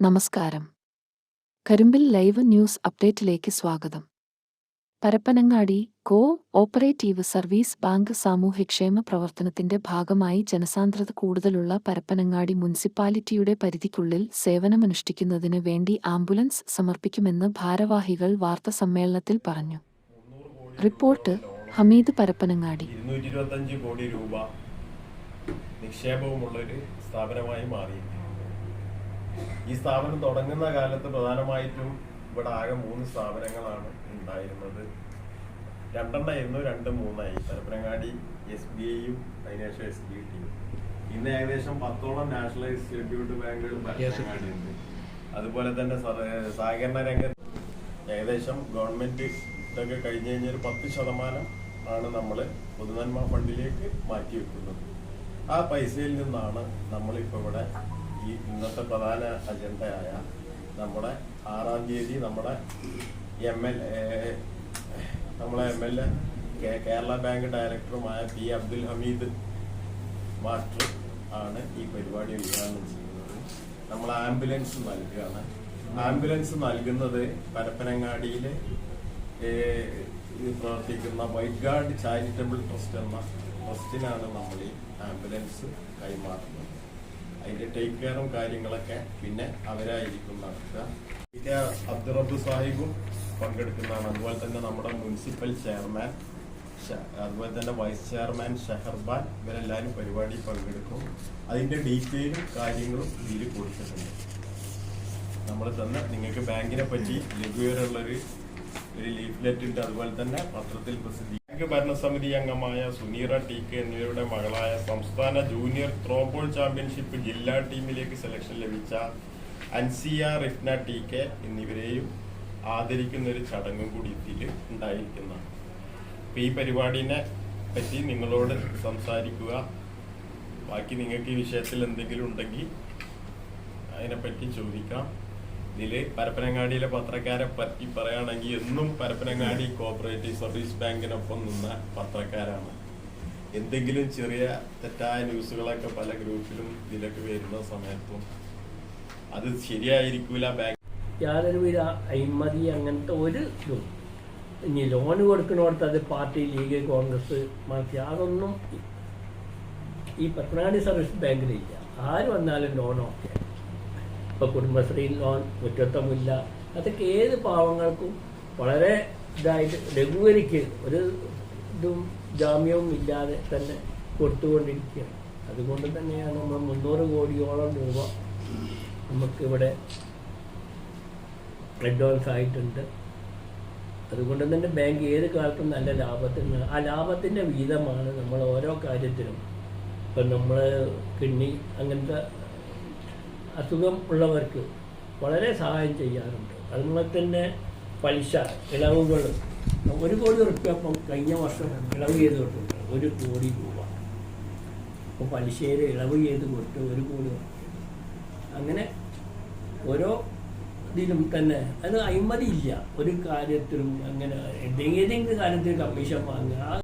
നമസ്കാരം. കരിമ്പിൽ live news അപ്ഡേറ്റിലേക്ക് സ്വാഗതം. Parappanangadi co operative service bank സാമൂഹ്യക്ഷേമ പ്രവർത്തനത്തിന്റെ ഭാഗമായി ജനസാന്ദ്രത കൂടുതലുള്ള പരപ്പനങ്ങാടി മുനിസിപ്പാലിറ്റിയുടെ പരിധിക്കുള്ളിൽ സേവനമനുഷ്ഠിക്കുന്നതിന് വേണ്ടി ആംബുലൻസ് സമർപ്പിക്കുമെന്ന് ഭാരവാഹികൾ വാർത്താസമ്മേളനത്തിൽ പറഞ്ഞു. റിപ്പോർട്ട് ഹമീദ് പരപ്പനങ്ങാടി. കോടി രൂപ നിക്ഷേപവുമുള്ളൊരു സ്ഥാപനമായി മാറി ഈ സ്ഥാപനം തുടങ്ങുന്ന കാലത്ത് പ്രധാനമായിട്ടും ഇവിടെ ആകെ മൂന്ന് സ്ഥാപനങ്ങളാണ് ഉണ്ടായിരുന്നത്. രണ്ടെണ്ണമായിരുന്നു രണ്ട് മൂന്നായി. പരപ്പനങ്ങാടി എസ് ബി ഐയും അതിനുശേഷം എസ് ബി ടിയും. ഇന്ന് ഏകദേശം പത്തോളം നാഷണലൈസ് ഷെഡ്യൂൾഡ് ബാങ്കുകൾ അതുപോലെ തന്നെ സഹകരണ രംഗത്ത് ഏകദേശം ഗവൺമെന്റ് ഇതൊക്കെ കഴിഞ്ഞ് കഴിഞ്ഞാൽ ഒരു പത്ത് ശതമാനം ആണ് നമ്മൾ പൊതുനന്മ ഫണ്ടിലേക്ക് മാറ്റി വെക്കുന്നത് ആ പൈസയിൽ നിന്നാണ് നമ്മളിപ്പോൾ ഇവിടെ ഈ ഇന്നത്തെ പ്രധാന അജണ്ടയായ നമ്മുടെ ആറാം തീയതി നമ്മുടെ എം എൽ നമ്മളെ M L A Kerala bank ഡയറക്ടറുമായ പി അബ്ദുൽ ഹമീദ് മാസ്റ്റർ ആണ് ഈ പരിപാടി ഉദ്ഘാടനം ചെയ്യുന്നത്. നമ്മൾ ആംബുലൻസ് നൽകുകയാണ്. ആംബുലൻസ് നൽകുന്നത് പരപ്പനങ്ങാടിയിൽ പ്രവർത്തിക്കുന്ന വൈറ്റ് ഗാർഡ് ചാരിറ്റബിൾ ട്രസ്റ്റ് എന്ന ട്രസ്റ്റിനാണ് നമ്മൾ ഈ ആംബുലൻസ് കൈമാറുന്നത്. അതിന്റെ ടേക്ക് കെയറും കാര്യങ്ങളൊക്കെ പിന്നെ അവരായിരിക്കും നടത്തുക. പിന്നെ അബ്ദുറബ് സാഹിബും പങ്കെടുക്കുന്നതാണ്. അതുപോലെ തന്നെ നമ്മുടെ മുനിസിപ്പൽ ചെയർമാൻ അതുപോലെ തന്നെ വൈസ് ചെയർമാൻ ഷെഹർബാൻ ഇവരെല്ലാവരും പരിപാടി പങ്കെടുക്കും. അതിന്റെ ഡീറ്റെയിലും കാര്യങ്ങളും ഇതിൽ കൊടുത്തിട്ടുണ്ട്. നമ്മൾ തന്നെ നിങ്ങൾക്ക് ബാങ്കിനെ പറ്റി ലഘുവിവരമുള്ളൊരു ഒരു ലീഫ്ലെറ്റ് ഉണ്ട്. അതുപോലെ തന്നെ പത്രത്തിൽ പ്രസിദ്ധീ ബാങ്ക് ഭരണസമിതി അംഗമായ സുനീറ ടി കെ എന്നിവരുടെ മകളായ സംസ്ഥാന ജൂനിയർ ത്രോബോൾ ചാമ്പ്യൻഷിപ്പ് ജില്ലാ ടീമിലേക്ക് സെലക്ഷൻ ലഭിച്ച അൻസിയ റിഫ്ന ടി കെ എന്നിവരെയും ആദരിക്കുന്ന ഒരു ചടങ്ങും കൂടി ഇതിൽ ഉണ്ടായിരിക്കുന്നതാണ്. ഈ പരിപാടിനെ പറ്റി നിങ്ങളോട് സംസാരിക്കുക. ബാക്കി നിങ്ങൾക്ക് ഈ വിഷയത്തിൽ എന്തെങ്കിലും ഉണ്ടെങ്കിൽ അതിനെപ്പറ്റി ചോദിക്കാം. ഇതിൽ പരപ്പനങ്ങാടിയിലെ പത്രക്കാരെ പറ്റി പറയുകയാണെങ്കിൽ എന്നും പരപ്പനങ്ങാടി കോപ്പറേറ്റീവ് സർവീസ് ബാങ്കിനൊപ്പം നിന്ന പത്രക്കാരാണ്. എന്തെങ്കിലും ചെറിയ തെറ്റായ ന്യൂസുകളൊക്കെ പല ഗ്രൂപ്പിലും ഇതിലൊക്കെ വരുന്ന സമയത്തും അത് ശരിയായിരിക്കൂല ബാങ്ക് യാതൊരുവിധ അഴിമതി അങ്ങനത്തെ ഒരു ഇതും. ഇനി ലോൺ കൊടുക്കണോടത്ത് അത് പാർട്ടി ലീഗ് കോൺഗ്രസ് മാറ്റി അതൊന്നും ഈ- പത്മനാടി സർവീസ് ബാങ്കിലില്ല ആര് വന്നാലും ലോൺ ഓക്കെ ഇപ്പൊ കുടുംബശ്രീ ലോൺ മുറ്റത്തമില്ല. അതൊക്കെ ഏത് പാവങ്ങൾക്കും വളരെ ഇതായിട്ട് ലഘൂകരിക്ക് ഒരു ഇതും ജാമ്യവും ഇല്ലാതെ തന്നെ കൊടുത്തുകൊണ്ടിരിക്കുകയാണ്. അതുകൊണ്ട് തന്നെയാണ് നമ്മൾ മുന്നൂറ് കോടിയോളം രൂപ നമുക്കിവിടെ അഡ്വാൻസ് ആയിട്ടുണ്ട്. അതുകൊണ്ട് തന്നെ ബാങ്ക് ഏത് കാലത്തും നല്ല ലാഭത്തിന് ആ ലാഭത്തിന്റെ വീതമാണ് നമ്മൾ ഓരോ കാര്യത്തിലും ഇപ്പം നമ്മൾ കിണ്ണി അങ്ങനത്തെ അസുഖം ഉള്ളവർക്ക് വളരെ സഹായം ചെയ്യാറുണ്ട്. അതുപോലെ തന്നെ പലിശ ഇളവുകൾ. ഒരു കോടി റുപ്യ ഇപ്പം കഴിഞ്ഞ വർഷം ഇളവ് ചെയ്ത് കൊടുത്തിട്ടുണ്ട് ഒരു കോടി രൂപ. അപ്പോൾ പലിശയിൽ ഇളവ് ചെയ്ത് കൊടുത്ത് ഒരു കോടി അങ്ങനെ ഓരോ ഇതിലും തന്നെ അത് അഴിമതി ഇല്ല ഒരു കാര്യത്തിലും അങ്ങനെ എന്തെങ്കിലും കാര്യത്തിൽ കമ്മീഷൻ വാങ്ങുക.